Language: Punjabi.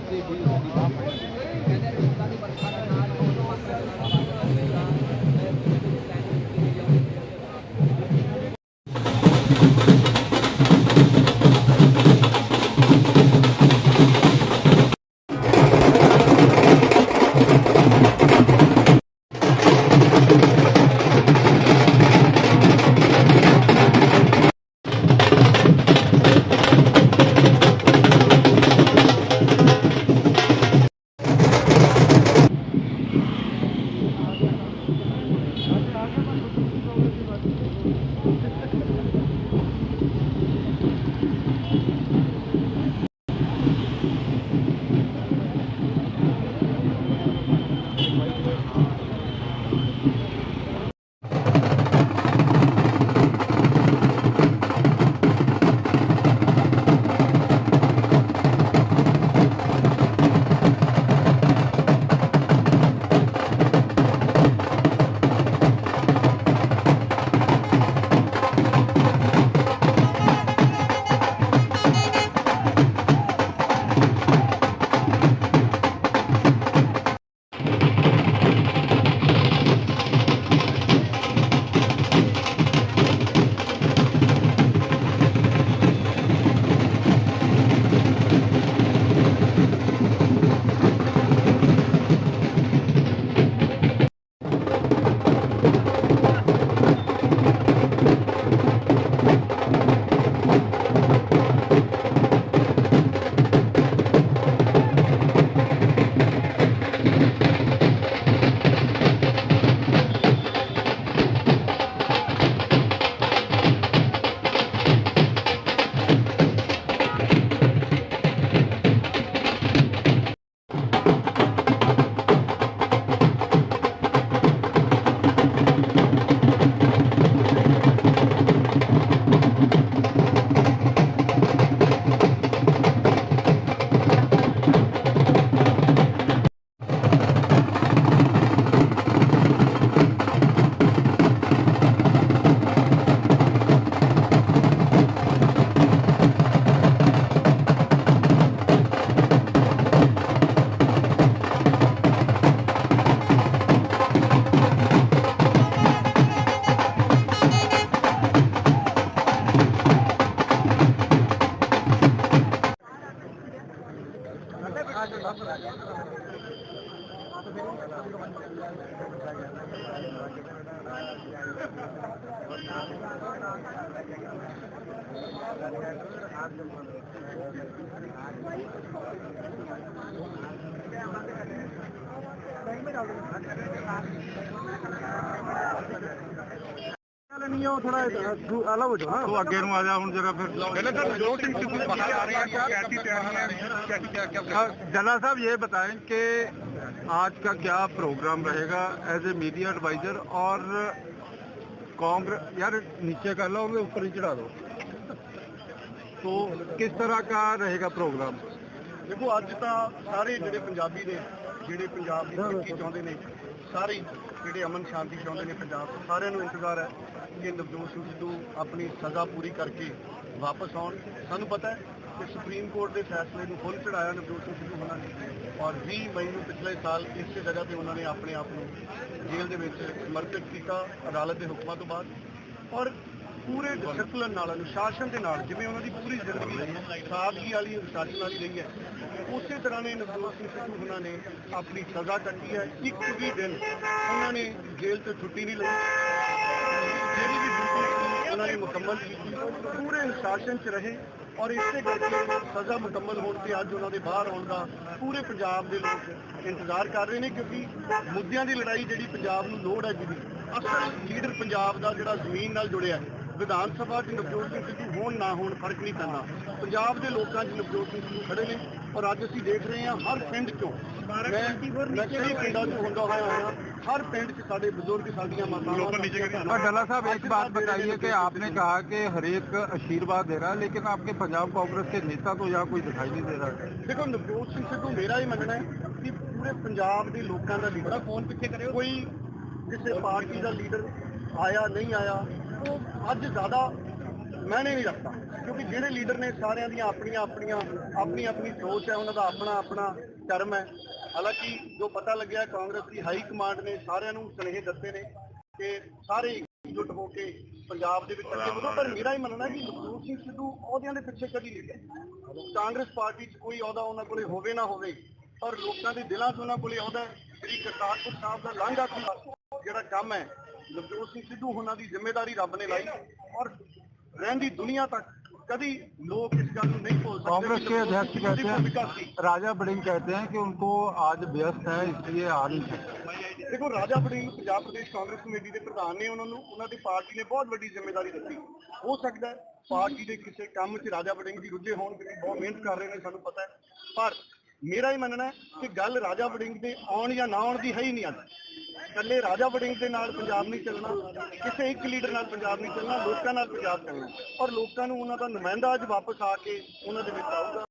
contribuiu ਨਹੀਂ ਉਹ ਥੋੜਾ ਅਲੱਗ ਹੋ ਜਾਓ ਤੂੰ ਅੱਗੇ ਨੂੰ ਆ ਜਾ ਹੁਣ ਜਰਾ ਫਿਰ पहले सर जो सिंह सिद्धू बाहर आ रहे हैं तो कैसी तैयारियां हैं कैसी क्या क्या हाँ, जला साहब ये बताएं कि आज का क्या प्रोग्राम रहेगा एज ए मीडिया एडवाइजर और कांग्रेस यार नीचे कर लो ऊपर ही चढ़ा दो ਸੋ ਕਿਸ ਤਰ੍ਹਾਂ ਦਾ ਰਹੇਗਾ ਪ੍ਰੋਗਰਾਮ? ਦੇਖੋ, ਅੱਜ ਤਾਂ ਸਾਰੇ ਜਿਹੜੇ ਪੰਜਾਬੀ ਨੇ, ਜਿਹੜੇ ਪੰਜਾਬ ਦੀ ਤਰੱਕੀ ਚਾਹੁੰਦੇ ਨੇ, ਸਾਰੇ ਜਿਹੜੇ ਅਮਨ ਸ਼ਾਂਤੀ ਚਾਹੁੰਦੇ ਨੇ ਪੰਜਾਬ ਤੋਂ ਸਾਰਿਆਂ ਨੂੰ ਇੰਤਜ਼ਾਰ ਹੈ ਕਿ ਨਵਜੋਤ ਸਿੰਘ ਸਿੱਧੂ ਆਪਣੀ ਸਜ਼ਾ ਪੂਰੀ ਕਰਕੇ ਵਾਪਸ ਆਉਣ। ਸਾਨੂੰ ਪਤਾ ਹੈ ਕਿ ਸੁਪਰੀਮ ਕੋਰਟ ਦੇ ਫੈਸਲੇ ਨੂੰ ਫੁੱਲ ਚੜਾਇਆ ਨਵਜੋਤ ਸਿੰਘ ਸਿੱਧੂ ਹੋਣਾ ਨੇ ਔਰ 20 ਮਈ ਨੂੰ ਪਿਛਲੇ ਸਾਲ ਇਸੇ ਜਗ੍ਹਾ ਤੇ ਉਹਨਾਂ ਨੇ ਆਪਣੇ ਆਪ ਨੂੰ ਜੇਲ੍ਹ ਦੇ ਵਿੱਚ ਸਮਰਪਿਤ ਕੀਤਾ ਅਦਾਲਤ ਦੇ ਹੁਕਮਾਂ ਤੋਂ ਬਾਅਦ। ਔਰ ਪੂਰੇ ਡਿਸਪਲਨ ਨਾਲ, ਅਨੁਸ਼ਾਸਨ ਦੇ ਨਾਲ, ਜਿਵੇਂ ਉਹਨਾਂ ਦੀ ਪੂਰੀ ਜ਼ਿੰਦਗੀ ਸਾਦਗੀ ਵਾਲੀ, ਅਨੁਸ਼ਾਸਨ ਵਾਲੀ ਰਹੀ ਹੈ, ਉਸੇ ਤਰ੍ਹਾਂ ਨੇ ਨਵਜੋਤ ਸਿੰਘ ਸਿੱਧੂ ਉਹਨਾਂ ਨੇ ਆਪਣੀ ਸਜ਼ਾ ਕੱਟੀ ਹੈ, ਇੱਕ ਵੀ ਦਿਨ ਉਹਨਾਂ ਨੇ ਜੇਲ੍ਹ ਤੋਂ ਛੁੱਟੀ ਨਹੀਂ ਲਈ। ਜਿਹੜੀ ਵੀ ਡਿਊਟੀ ਉਹਨਾਂ ਨੇ ਮੁਕੰਮਲ ਕੀਤੀ, ਪੂਰੇ ਅਨੁਸ਼ਾਸਨ 'ਚ ਰਹੇ ਔਰ ਇਸੇ ਕਰਕੇ ਸਜ਼ਾ ਮੁਕੰਮਲ ਹੋਣ ਤੇ ਅੱਜ ਉਹਨਾਂ ਦੇ ਬਾਹਰ ਆਉਣ ਦਾ ਪੂਰੇ ਪੰਜਾਬ ਦੇ ਲੋਕ ਇੰਤਜ਼ਾਰ ਕਰ ਰਹੇ ਨੇ ਕਿਉਂਕਿ ਮੁੱਦਿਆਂ ਦੀ ਲੜਾਈ ਜਿਹੜੀ ਪੰਜਾਬ ਨੂੰ ਲੋੜ ਹੈ ਜਿਹਦੀ ਅਸਲ ਲੀਡਰ ਪੰਜਾਬ ਦਾ ਜਿਹੜਾ ਜ਼ਮੀਨ ਨਾਲ ਜੁੜਿਆ ਹੈ ਵਿਧਾਨ ਸਭਾ 'ਚ ਨਵਜੋਤ ਸਿੰਘ ਸਿੱਧੂ ਹੋਣ ਨਾ ਹੋਣ ਫਰਕ ਨਹੀਂ ਪੈਂਦਾ ਪੰਜਾਬ ਦੇ ਲੋਕਾਂ 'ਚ ਨਵਜੋਤ ਸਿੰਘ ਸਿੱਧੂ ਖੜੇ ਨੇ ਔਰ ਅੱਜ ਅਸੀਂ ਦੇਖ ਰਹੇ ਹਾਂ ਹਰ ਪਿੰਡ 'ਚੋਂ ਮੈਂ ਮੈਂ ਕਈ ਪਿੰਡਾਂ 'ਚ ਹੁੰਦਾ ਹੋਇਆ ਆਇਆ ਹਰ ਪਿੰਡ 'ਚ ਸਾਡੇ ਬਜ਼ੁਰਗ ਸਾਡੀਆਂ ਮਾਤਾਵਾਂ और डला साहब एक बात बताइए कि आपने कहा कि हर एक आशीर्वाद दे रहा है लेकिन आपके पंजाब कांग्रेस के नेता तो यहाँ कोई दिखाई नहीं दे रहा है ਦੇਖੋ ਨਵਜੋਤ ਸਿੰਘ ਸਿੱਧੂ ਮੇਰਾ ਹੀ ਮੰਨਣਾ ਹੈ ਕਿ ਪੂਰੇ ਪੰਜਾਬ ਦੇ ਲੋਕਾਂ ਦਾ ਲੀਡਰ ਫੋਨ ਪਿੱਛੇ ਕਰਿਓ ਕੋਈ ਕਿਸੇ ਪਾਰਟੀ ਦਾ ਲੀਡਰ ਆਇਆ ਨਹੀਂ ਆਇਆ ਉਹ ਅੱਜ ਜ਼ਿਆਦਾ ਮੈਨੇ ਨਹੀਂ ਰੱਖਦਾ। ਕਿਉਂਕਿ ਜਿਹੜੇ ਲੀਡਰ ਨੇ ਸਾਰਿਆਂ ਦੀਆਂ ਆਪਣੀਆਂ ਆਪਣੀਆਂ ਆਪਣੀ ਆਪਣੀ ਸੋਚ ਹੈ ਉਹਨਾਂ ਦਾ ਆਪਣਾ ਆਪਣਾ ਕਰਮ ਹੈ। ਹਾਲਾਂਕਿ ਜੋ ਪਤਾ ਲੱਗਿਆ ਕਾਂਗਰਸ ਦੀ ਹਾਈ ਕਮਾਂਡ ਨੇ ਸਾਰਿਆਂ ਨੂੰ ਸੁਨੇਹੇ ਦਿੱਤੇ ਨੇ ਕਿ ਸਾਰੇ ਇਕਜੁੱਟ ਹੋ ਕੇ ਪੰਜਾਬ ਦੇ ਵਿੱਚ ਅੱਗੇ ਵਧੋ ਪਰ ਮੇਰਾ ਹੀ ਮੰਨਣਾ ਕਿ ਲਖਬੀਰ ਸਿੰਘ ਸਿੱਧੂ ਅਹੁਦਿਆਂ ਦੇ ਪਿੱਛੇ ਕਦੀ ਨਹੀਂ ਗਏ। ਕਾਂਗਰਸ ਪਾਰਟੀ 'ਚ ਕੋਈ ਅਹੁਦਾ ਉਹਨਾਂ ਕੋਲੇ ਹੋਵੇ ਨਾ ਹੋਵੇ ਪਰ ਲੋਕਾਂ ਦੇ ਦਿਲਾਂ 'ਚ ਉਹਨਾਂ ਕੋਲੇ ਅਹੁਦਾ ਜਿਹੜੀ ਕਰਤਾਰਪੁਰ ਸਾਹਿਬ ਦਾ ਲਾਂਘਾ ਜਿਹੜਾ ਕੰਮ ਹੈ ਲਖਬੀਰ ਸਿੰਘ ਸਿੱਧੂ ਉਹਨਾਂ ਦੀ ਜ਼ਿੰਮੇਵਾਰੀ ਰੱਬ ਨੇ ਲਾਈ ਔਰ ਰਹਿੰਦੀ ਦੁਨੀਆ ਤੱਕ ਕਦੀ ਲੋਕ ਇਸ ਗੱਲ ਨੂੰ ਨਹੀਂ ਭੁੱਲ ਸਕਦੇ कांग्रेस ਕਿ के ਲਖਬੀਰ अध्यक्ष ਸਿੰਘ ਦੀ कहते ਭੂਮਿਕਾ ਸੀ हैं राजा बड़िंग कहते हैं कि उनको आज व्यस्त है इसलिए आ नहीं सकते ਦੇਖੋ ਰਾਜਾ ਵੜਿੰਗ ਪੰਜਾਬ ਪ੍ਰਦੇਸ਼ ਕਾਂਗਰਸ ਕਮੇਟੀ ਦੇ ਪ੍ਰਧਾਨ ਨੇ ਉਹਨਾਂ ਨੂੰ ਉਹਨਾਂ ਦੀ ਪਾਰਟੀ ਨੇ ਬਹੁਤ ਵੱਡੀ ਜ਼ਿੰਮੇਵਾਰੀ ਦਿੱਤੀ ਹੋ ਸਕਦਾ ਹੈ ਪਾਰਟੀ ਦੇ ਕਿਸੇ ਕੰਮ 'ਚ ਰਾਜਾ ਵੜਿੰਗ ਵੀ ਰੁੱਝੇ ਹੋਣ ਕਿਉਂਕਿ ਬਹੁਤ ਮਿਹਨਤ ਕਰ ਰਹੇ ਨੇ ਸਾਨੂੰ ਪਤਾ ਹੈ ਪਰ ਮੇਰਾ ਹੀ ਮੰਨਣਾ ਹੈ ਕਿ ਗੱਲ ਰਾਜਾ ਵੜਿੰਗ ਦੇ ਆਉਣ ਜਾਂ ਨਾ ਆਉਣ ਦੀ ਹੈ ਹੀ ਇਕੱਲੇ ਰਾਜਾ ਵੜਿੰਗ ਦੇ ਨਾਲ ਪੰਜਾਬ ਨਹੀਂ ਚੱਲਣਾ, ਕਿਸੇ ਇੱਕ ਲੀਡਰ ਨਾਲ ਪੰਜਾਬ ਨਹੀਂ ਚੱਲਣਾ, ਲੋਕਾਂ ਨਾਲ ਪੰਜਾਬ ਚੱਲਣਾ। ਔਰ ਲੋਕਾਂ ਨੂੰ ਉਹਨਾਂ ਦਾ ਨੁਮਾਇੰਦਾ ਅੱਜ ਵਾਪਸ ਆ ਕੇ ਉਹਨਾਂ ਦੇ ਵਿੱਚ ਆਊਗਾ।